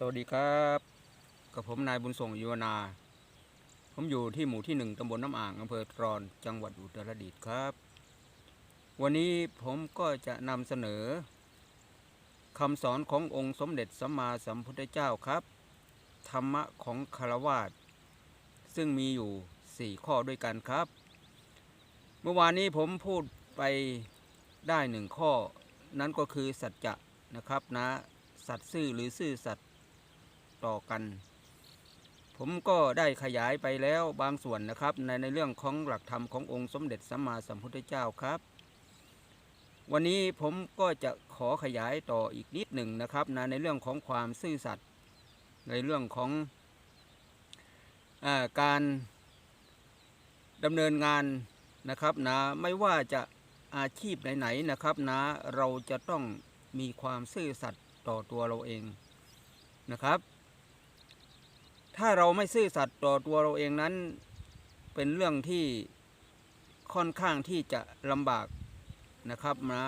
สวัสดีครับกับผมนายบุญส่งยวนา ผมอยู่ที่หมู่ที่หนึ่งตำบลน้ำอ่างอำเภอตรอนจังหวัดอุตรดิตถ์ครับ วันนี้ผมก็จะนำเสนอคำสอนขององค์สมเด็จสัมมาสัมพุทธเจ้าครับ ธรรมะของคารวาสซึ่งมีอยู่สี่ข้อด้วยกันครับ เมื่อวานนี้ผมพูดไปได้หนึ่งข้อ นั่นก็คือสัจจะนะครับนะ สัตย์ซื่อหรือซื่อสัตย ต่อกัน ผมก็ได้ขยายไปแล้วบางส่วนนะครับ ในในเรื่องของหลักธรรมขององค์สมเด็จสัมมาสัมพุทธเจ้าครับ วันนี้ผมก็จะขอขยายต่ออีกนิดหนึ่งนะครับนะในเรื่องของความซื่อสัตย์ในเรื่องของอาการดำเนินงานนะครับนะไม่ว่าจะอาชีพไหนๆนะครับนะเราจะต้องมีความซื่อสัตย์ต่อตัวเราเองนะครับ ถ้าเราไม่ซื่อสัตย์ต่อตัวเราเองนั้น เป็นเรื่องที่ค่อนข้างที่จะลำบากนะครับนะ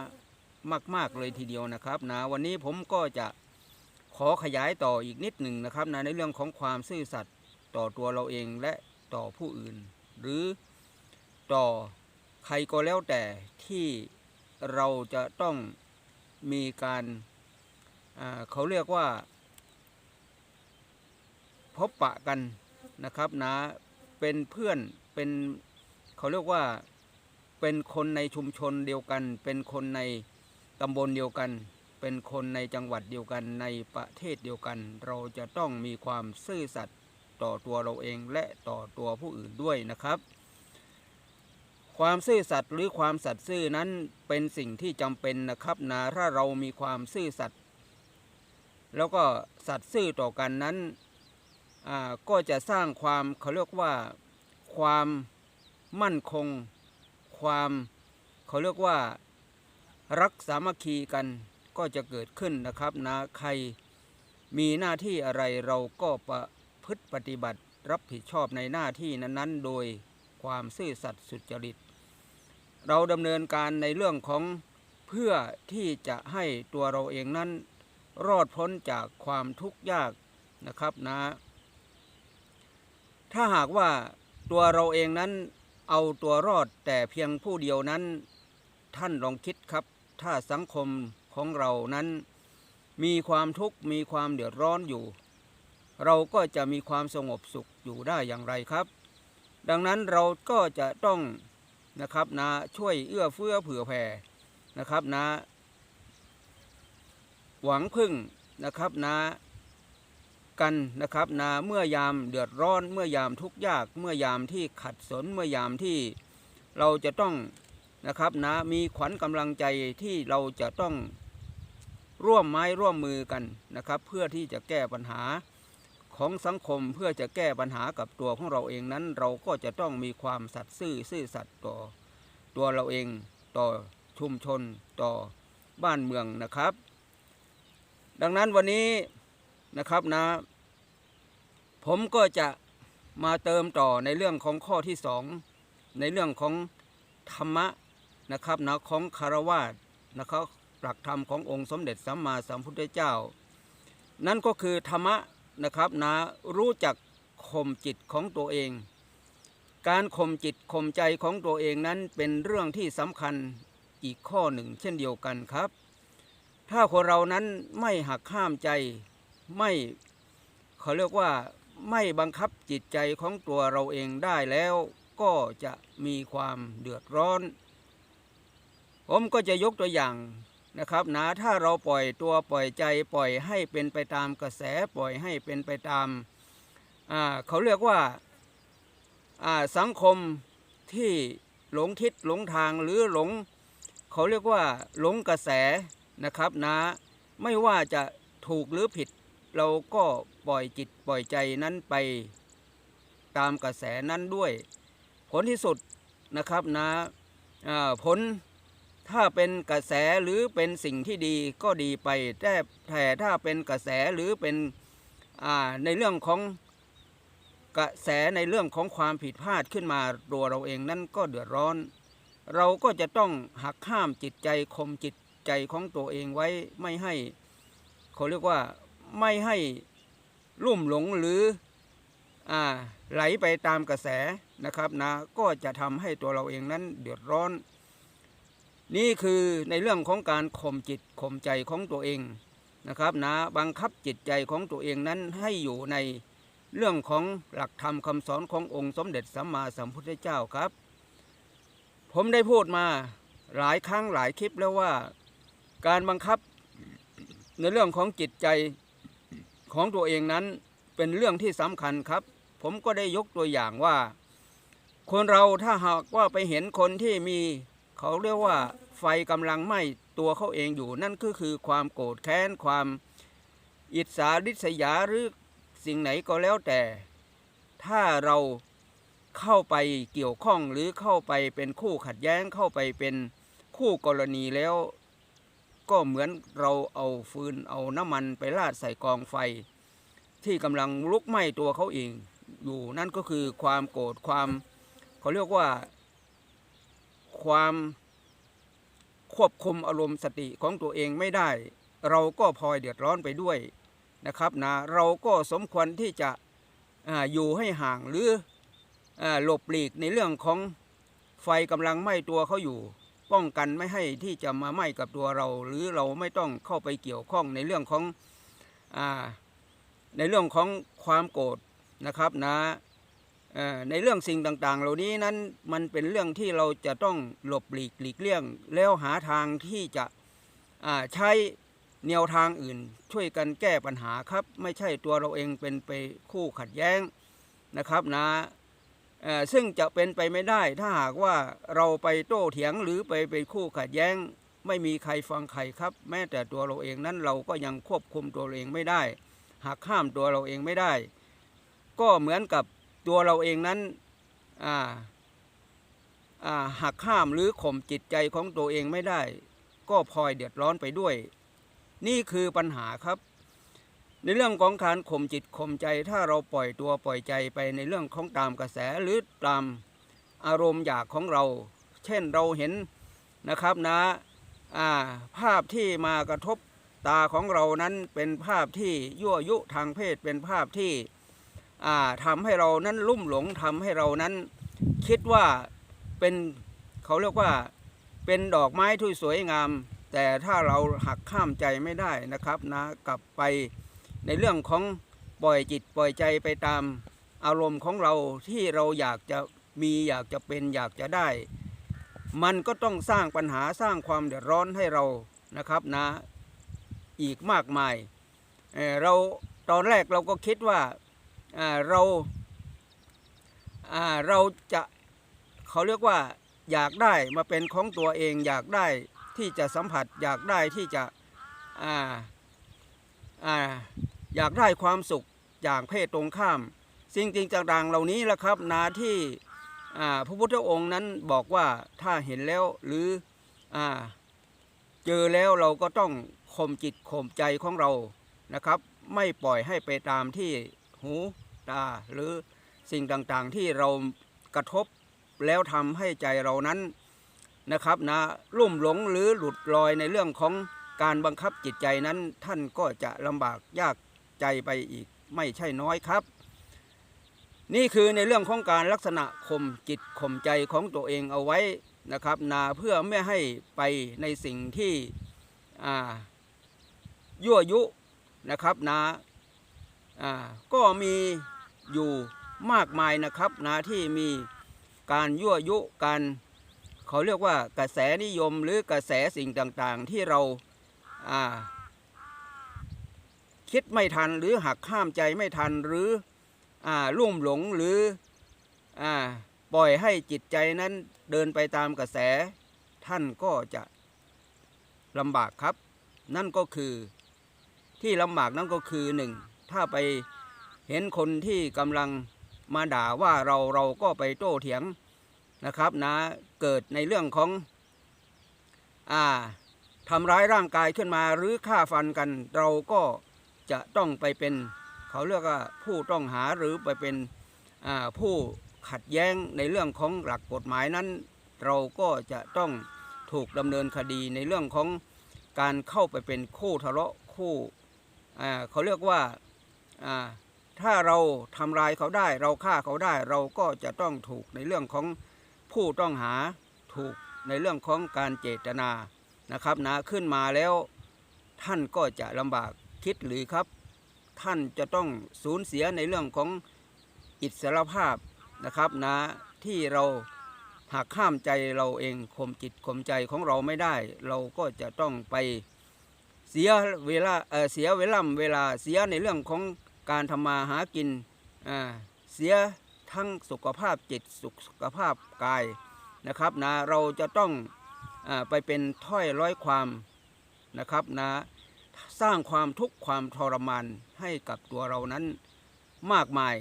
มาก ๆ เลยทีเดียวนะครับนะวันนี้ผมก็จะขอขยายต่ออีกนิดหนึ่งนะครับนะในเรื่องของความซื่อสัตย์ต่อตัวเราเองและต่อผู้อื่น หรือต่อใครก็แล้วแต่ที่เราจะต้องมีการเขาเรียกว่า พบปะกันนะครับนะเป็นเพื่อนเป็นเขาเรียกว่าเป็นคนในชุมชนเดียวกัน เป็นคนในตำบลเดียวกัน เป็นคนในจังหวัดเดียวกันในประเทศเดียวกัน เราจะต้องมีความซื่อสัตย์ต่อตัวเราเองและต่อตัวผู้อื่นด้วยนะครับ ความซื่อสัตย์หรือความสัตย์ซื่อนั้นเป็นสิ่งที่จำเป็นนะครับนะถ้าเรามีความซื่อสัตย์แล้วก็สัตย์ซื่อต่อกันนั้น ก็จะสร้างความเขาเรียกว่าความมั่นคง ความเขาเรียกว่ารักสามัคคีกันก็จะเกิดขึ้นนะครับนะใครมีหน้าที่อะไรเราก็ประพฤติปฏิบัติรับผิดชอบในหน้าที่นั้นๆ โดยความซื่อสัตย์สุจริต เราดำเนินการในเรื่องของเพื่อที่จะให้ตัวเราเองนั้น รอดพ้นจากความทุกข์ยากนะครับนะ ถ้าหากว่าตัวเราเองนั้นเอาตัวรอดแต่เพียงผู้เดียวนั้น ท่านลองคิดครับ ถ้าสังคมของเรานั้น มีความทุกข์มีความเดือดร้อนอยู่ เราก็จะมีความสงบสุขอยู่ได้อย่างไรครับ ดังนั้นเราก็จะต้องนะครับนะช่วยเอื้อเฟื้อเผื่อแผ่นะครับนะ หวังพึ่งนะครับนะ กันนะครับนะเมื่อยามเดือดร้อนเมื่อยามทุกข์ยากเมื่อยามที่ขัดสนเมื่อยามที่เราจะต้องนะครับนะมีขวัญกำลังใจที่เราจะต้องร่วมไม้ร่วมมือกันนะครับ เพื่อที่จะแก้ปัญหาของสังคมเพื่อจะแก้ปัญหากับตัวของเราเองนั้น เราก็จะต้องมีความสัตย์ซื่อซื่อสัตย์ต่อตัวเราเองต่อชุมชนต่อบ้านเมืองนะครับ ดังนั้นวันนี้นะครับนะ ผมก็จะมาเติมต่อในเรื่องของข้อที่สองในเรื่องของธรรมะนะครับนะของคารวาสนะครับหลักธรรมขององค์สมเด็จสัมมาสัมพุทธเจ้า นั่นก็คือธรรมะนะครับนะรู้จักข่มจิตของตัวเอง การข่มจิตข่มใจของตัวเองนั้นเป็นเรื่องที่สำคัญอีกข้อหนึ่ง เช่นเดียวกันครับ ถ้าคนเรานั้นไม่หักห้ามใจไม่เขาเรียกว่า ไม่บังคับจิตใจของตัวเราเองได้แล้ว ก็จะมีความเดือดร้อน ผมก็จะยกตัวอย่างนะครับนะถ้าเราปล่อยตัวปล่อยใจปล่อยให้เป็นไปตามกระแสปล่อยให้เป็นไปตามาเขาเรียกว่าาสังคมที่หลงทิศหลงทางหรือหลง เขาเรียกว่าหลงกระแสนะครับนะไม่ว่าจะถูกหรือผิด เราก็ ล่อยจิตปล่อยใจนั้นไปตามกระแสนั้นด้วย ผลที่สุดนะครับนะผลถ้าเป็นกระแสหรือเป็นสิ่งที่ดีก็ดีไปแต่แต่ถ้าเป็นกระแสหรือเป็นในเรื่องของกระแสในเรื่องของความผิดพลาดขึ้นมาตัวเราเองนั้นก็เดือดร้อน เราก็จะต้องหักห้ามจิตใจข่มจิตใจของตัวเองไว้ไม่ให้เขาเรียกว่าไม่ให้ ลุ่มหลงหรืออไหลไปตามกระแสนะครับนะก็จะทำให้ตัวเราเองนั้นเดือดร้อน นี่คือในเรื่องของการข่มจิตข่มใจของตัวเองนะครับนะบังคับจิตใจของตัวเองนั้นให้อยู่ในเรื่องของหลักธรรมคำสอนขององค์สมเด็จสัมมาสัมพุทธเจ้าครับ ผมได้พูดมาหลายครั้งหลายคลิปแล้วว่า การบังคับในเรื่องของจิตใจ ของตัวเองนั้นเป็นเรื่องที่สำคัญครับ ผมก็ได้ยกตัวอย่างว่า คนเราถ้าหากว่าไปเห็นคนที่มีเขาเรียกว่าไฟกำลังไหม้ตัวเขาเองอยู่นั่นก็คือความโกรธแค้นความอิจฉาริษยาหรือสิ่งไหนก็แล้วแต่ ถ้าเราเข้าไปเกี่ยวข้องหรือเข้าไปเป็นคู่ขัดแย้งเข้าไปเป็นคู่กรณีแล้ว ก็เหมือนเราเอาฟืนเอาน้ำมันไปราดใส่กองไฟ ที่กำลังลุกไหม้ตัวเขาเองอยู่นั่นก็คือความโกรธความเขาเรียกว่า ความควบคุมอารมณ์สติของตัวเองไม่ได้ เราก็พลอยเดือดร้อนไปด้วยนะครับนะเราก็สมควรที่จะออยู่ให้ห่างหรืออหลบหลีกในเรื่องของไฟกำลังไหม้ตัวเขาอยู่ ป้องกันไม่ให้ที่จะมาไหม้กับตัวเรา หรือเราไม่ต้องเข้าไปเกี่ยวข้องในเรื่องของอในเรื่องของความโกรธนะครับนะในเรื่องสิ่งต่างๆ เหล่านี้นั้นมันเป็นเรื่องที่เราจะต้องหลบหลีกหลีกเลี่ยง แล้วหาทางที่จะใช้แนวทางอื่น ช่วยกันแก้ปัญหาครับ ไม่ใช่ตัวเราเองเป็นไปคู่ขัดแย้งนะครับนะ ซึ่งจะเป็นไปไม่ได้ถ้าหากว่าเราไปโต้เถียงหรือไปเป็นคู่ขัดแย้ง ไม่มีใครฟังใครครับ แม้แต่ตัวเราเองนั้นเราก็ยังควบคุมตัวเราเองไม่ได้ หากห้ามตัวเราเองไม่ได้ ก็เหมือนกับตัวเราเองนั้นอ่าอ่าหักห้ามหรือข่มจิตใจของตัวเองไม่ได้ ก็พลอยเดือดร้อนไปด้วย นี่คือปัญหาครับ ในเรื่องของการข่มจิตข่มใจ ถ้าเราปล่อยตัวปล่อยใจไปในเรื่องของตามกระแสหรือตามอารมณ์อยากของเรา เช่นเราเห็นนะครับนะอ่าภาพที่มากระทบตาของเรานั้นเป็นภาพที่ยั่วยุทางเพศเป็นภาพที่อ่าทำให้เรานั้นลุ่มหลงทำให้เรานั้น คิดว่าเป็นเขาเรียกว่าเป็นดอกไม้ที่สวยงาม แต่ถ้าเราหักข้ามใจไม่ได้นะครับนะกลับไป ในเรื่องของปล่อยจิตปล่อยใจไปตามอารมณ์ของเราที่เราอยากจะมีอยากจะเป็นอยากจะได้ มันก็ต้องสร้างปัญหาสร้างความเดือดร้อนให้เรานะครับนะอีกมากมายเเราตอนแรกเราก็คิดว่าอ่าเราอ่าเราจะเขาเรียกว่าอยากได้มาเป็นของตัวเองอยากได้ที่จะสัมผัสอยากได้ที่จะอ่าอ่า อยากได้ความสุขอย่างเพศตรงข้าม สิ่งจริงต่างๆเหล่านี้แหละครับนาที่พระพุทธองค์นั้นบอกว่าถ้าเห็นแล้วหรืออเจอแล้วเราก็ต้องข่มจิตข่มใจของเรานะครับ ไม่ปล่อยให้ไปตามที่หูตาหรือสิ่งต่างๆที่เรากระทบแล้วทำให้ใจเรานั้นนะครับนะลุ่มหลงหรือหลุดลอยในเรื่องของการบังคับจิตใจนั้นท่านก็จะลำบากยาก ใจไปอีกไม่ใช่น้อยครับ นี่คือในเรื่องของการลักษณะข่มจิตข่มใจของตัวเองเอาไว้นะครับนาเพื่อไม่ให้ไปในสิ่งที่ยั่วยุนะครับนะอ่าก็มีอยู่มากมายนะครับนะที่มีการยั่วยุการเขาเรียกว่ากระแสนิยมหรือกระแสสิ่งต่างๆ ที่เราอ่า คิดไม่ทันหรือหักข้ามใจไม่ทันหรืออ่าลุ่มหลงหรืออปล่อยให้จิตใจนั้นเดินไปตามกระแส ท่านก็จะลำบากครับ นั่นก็คือที่ลำบากนั่นก็คือหนึ่งถ้าไปเห็นคนที่กำลังมาด่าว่าเราเราก็ไปโต้เถียงนะครับนะเกิดในเรื่องของอ่าทำร้ายร่างกายขึ้นมาหรือฆ่าฟันกันเราก็ จะต้องไปเป็นเขาเรียกว่าผู้ต้องหาหรือไปเป็นผู้ขัดแย้งในเรื่องของหลักกฎหมายนั้น เราก็จะต้องถูกดำเนินคดีในเรื่องของการเข้าไปเป็นคู่ทะเลาะคู่เขาเรียกว่าอ่าถ้าเราทำลายเขาได้ เราฆ่าเขาได้ เราก็จะต้องถูกในเรื่องของผู้ต้องหาถูกในเรื่องของการเจตนานะครับนะขึ้นมาแล้วท่านก็จะลำบาก คิดหรือครับ ท่านจะต้องสูญเสียในเรื่องของอิสรภาพนะครับนะที่เราหากข้ามใจเราเองข่มจิตข่มใจของเราไม่ได้ เราก็จะต้องไปเสียเวลาเเสียเวลาเวลาเสียในเรื่องของการทำมาหากินเสียทั้งสุขภาพจิตสุขภาพกายนะครับนะเราจะต้องอไปเป็นถ้อยร้อยความนะครับนะ สร้างความทุกข์ความทรมานให้กับตัวเรานั้นมากมาย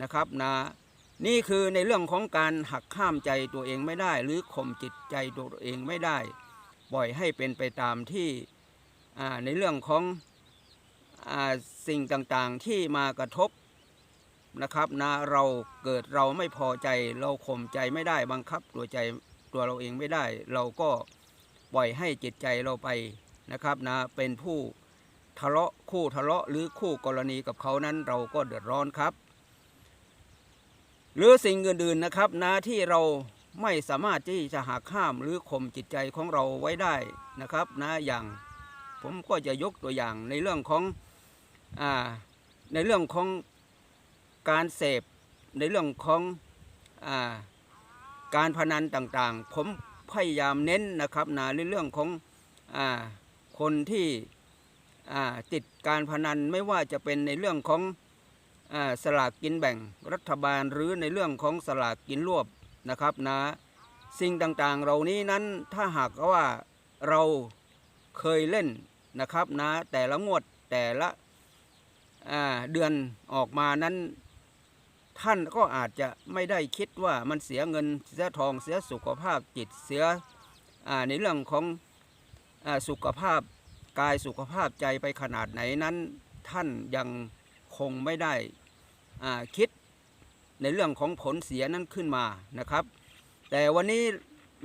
นะครับนะนี่คือในเรื่องของการหักข้ามใจตัวเองไม่ได้ หรือข่มจิตใจตัวเองไม่ได้ ปล่อยให้เป็นไปตามที่ในเรื่องของอสิ่งต่างๆที่มากระทบนะครับนะเราเกิดเราไม่พอใจ เราข่มใจไม่ได้บังคับตัวใจตัวเราเองไม่ได้ เราก็ปล่อยให้จิตใจเราไปนะครับนะเป็นผู้ ทะเลาะคู่ทะเลาะหรือคู่กรณีกับเขานั้นเราก็เดือดร้อนครับ หรือสิ่งอื่นๆนะครับนะที่เราไม่สามารถที่จะหักห้ามหรือข่มจิตใจของเราไว้ได้นะครับนะอย่างผมก็จะยกตัวอย่างในเรื่องของอในเรื่องของการเสพในเรื่องของอาการพนันต่างๆ ผมพยายามเน้นนะครับนะในเรื่องของอคนที่ ติดการพนันไม่ว่าจะเป็นในเรื่องของอสลากกินแบ่งรัฐบาลหรือในเรื่องของสลากกินรวบนะครับนะสิ่งต่างๆเหล่านี้นั้นถ้าหากว่าเราเคยเล่นนะครับนะแต่ละงวดแต่ละเดือนออกมานั้น ท่านก็อาจจะไม่ได้คิดว่ามันเสียเงินเสียทองเสียสุขภาพจิตเสียในเรื่องของอสุขภาพ กายสุขภาพใจไปขนาดไหนนั้น ท่านยังคงไม่ได้คิดในเรื่องของผลเสียนั้นขึ้นมานะครับ แต่วันนี้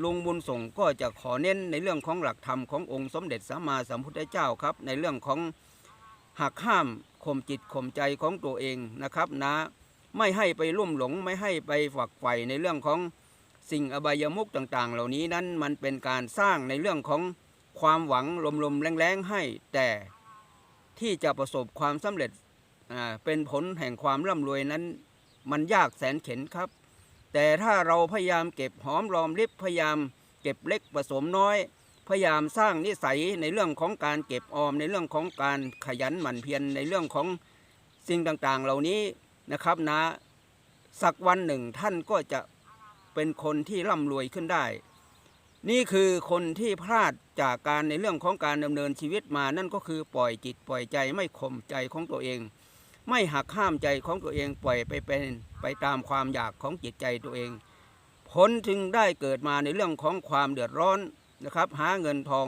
ลุงบุญส่งก็จะขอเน้นในเรื่องของหลักธรรมขององค์สมเด็จสัมมาสัมพุทธเจ้าครับ ในเรื่องของหักห้ามข่มจิตข่มใจของตัวเองนะครับนะไม่ให้ไปลุ่มหลงไม่ให้ไปฝักใฝ่ในเรื่องของสิ่งอบายมุกต่างๆ เหล่านี้นั้นมันเป็นการสร้างในเรื่องของ ความหวังลมๆแรงๆให้ แต่ที่จะประสบความสำเร็จอ่าเป็นผลแห่งความร่ำรวยนั้น มันยากแสนเข็นครับ แต่ถ้าเราพยายามเก็บหอมรอมริบพยายามเก็บเล็กผสมน้อย พยายามสร้างนิสัยในเรื่องของการเก็บออมในเรื่องของการขยันหมั่นเพียรในเรื่องของสิ่งต่างๆ เหล่านี้นะครับนะสักวันหนึ่งท่านก็จะเป็นคนที่ร่ำรวยขึ้นได้ นี่คือคนที่พลาดจากการในเรื่องของการดำเนินชีวิตมานั่นก็คือปล่อยจิตปล่อยใจไม่ข่มใจของตัวเอง ไม่หักห้ามใจของตัวเองปล่อยไปเป็นไปตามความอยากของจิตใจตัวเองผลจึงได้เกิดมาในเรื่องของความเดือดร้อนนะครับ หาเงินทอง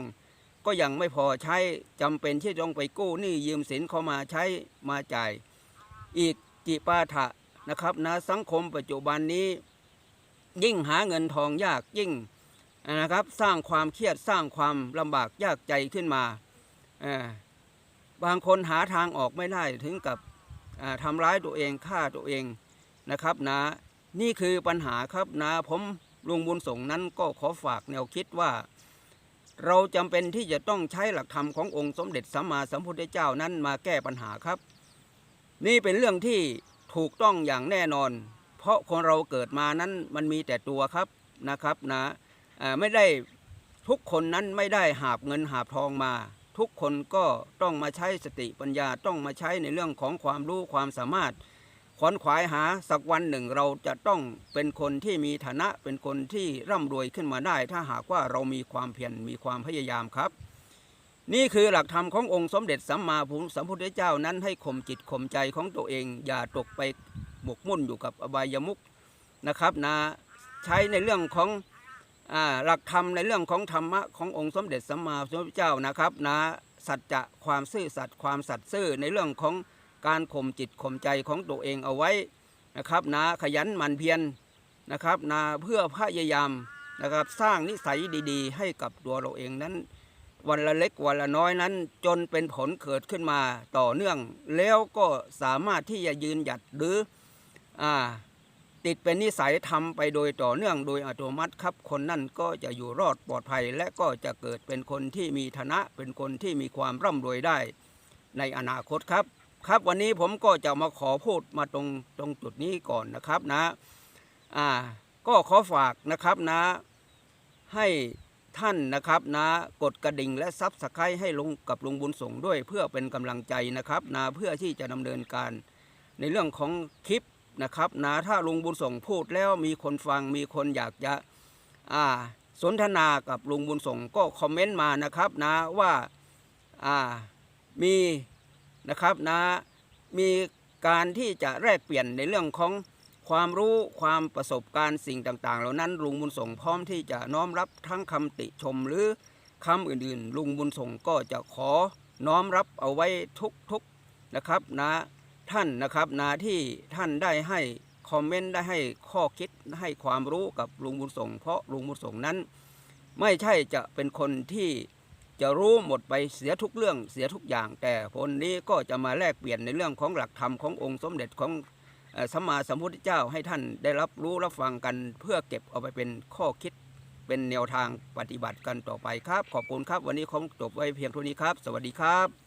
ก็ยังไม่พอใช้จำเป็นที่ต้องไปกู้หนี้ยืมสินเข้ามาใช้มาจ่าย อีกจิปาถะนะครับนะสังคมปัจจุบันนี้ ยิ่งหาเงินทองยากยิ่ง นะครับสร้างความเครียดสร้างความลำบากยากใจขึ้นมา บางคนหาทางออกไม่ได้ถึงกับทำร้ายตัวเองฆ่าตัวเองนะครับนะนี่คือปัญหาครับนะผมลุงบุญส่งนั้นก็ขอฝากแนวคิดว่า เราจำเป็นที่จะต้องใช้หลักธรรมขององค์สมเด็จสัมมาสัมพุทธเจ้านั้นมาแก้ปัญหาครับ นี่เป็นเรื่องที่ถูกต้องอย่างแน่นอน เพราะคนเราเกิดมานั้นมันมีแต่ตัวครับนะครับนะอ่า ไม่ได้ทุกคนนั้นไม่ได้หาบเงินหาบทองมา ทุกคนก็ต้องมาใช้สติปัญญาต้องมาใช้ในเรื่องของความรู้ความสามารถขวนขวายหาสักวันหนึ่งเราจะต้องเป็นคนที่มีฐานะเป็นคนที่ร่ำรวยขึ้นมาได้ ถ้าหากว่าเรามีความเพียรมีความพยายามครับ นี่คือหลักธรรมขององค์สมเด็จสัมมาสัมพุทธเจ้านั้นให้ข่มจิตข่มใจของตัวเอง อย่าตกไปหมกมุ่นอยู่กับอบายมุขนะครับนะใช้ในเรื่องของ หลักธรรมในเรื่องของธรรมะขององค์สมเด็จสัมมาสัมพุทธเจ้านะครับนะสัจจะความซื่อสัตย์ความสัตย์ซื่อในเรื่องของการข่มจิตข่มใจของตัวเองเอาไว้นะครับนะขยันหมั่นเพียรนะครับนะเพื่อพยายามนะครับสร้างนิสัยดีๆ ให้กับตัวเราเองนั้น วันละเล็กวันละน้อยนั้น จนเป็นผลเกิดขึ้นมาต่อเนื่อง แล้วก็สามารถที่จะยืนหยัดหรืออ่า ติดเป็นนิสัยทำไปโดยต่อเนื่องโดยอัตโนมัติครับ คนนั่นก็จะอยู่รอดปลอดภัย และก็จะเกิดเป็นคนที่มีฐานะเป็นคนที่มีความร่ำรวยได้ในอนาคตครับ ครับวันนี้ผมก็จะมาขอพูดมาตรงตรงจุดนี้ก่อนนะครับนะอ่าก็ขอฝากนะครับนะ ให้ท่านนะครับนะกดกระดิ่งและซับสไครต์ให้ลงกับลุงบุญส่งด้วย เพื่อเป็นกำลังใจนะครับนะเพื่อที่จะดำเนินการในเรื่องของคลิป นะครับนะถ้าลุงบุญส่งพูดแล้วมีคนฟังมีคนอยากจะอ่าสนทนากับลุงบุญส่งก็คอมเมนต์มานะครับนะว่าอ่ามีนะครับนะมีการที่จะแลกเปลี่ยนในเรื่องของความรู้ความประสบการณ์สิ่งต่างๆ เหล่านั้นลุงบุญส่งพร้อมที่จะน้อมรับทั้งคำติชมหรือคำอื่นๆ ลุงบุญส่งก็จะขอน้อมรับเอาไว้ทุกๆนะครับนะ ท่านนะครับนะที่ท่านได้ให้คอมเมนต์ได้ให้ข้อคิดให้ความรู้กับลุงบุญส่ง เพราะลุงบุญส่งนั้น ไม่ใช่จะเป็นคนที่จะรู้หมดไปเสียทุกเรื่องเสียทุกอย่าง แต่คนนี้ก็จะมาแลกเปลี่ยนในเรื่องของหลักธรรมขององค์สมเด็จของสัมมาสัมพุทธเจ้าให้ท่านได้รับรู้รับฟังกัน เพื่อเก็บเอาไปเป็นข้อคิดเป็นแนวทางปฏิบัติกันต่อไปครับ ขอบคุณครับ วันนี้คงจบไว้เพียงเท่านี้ครับ สวัสดีครับ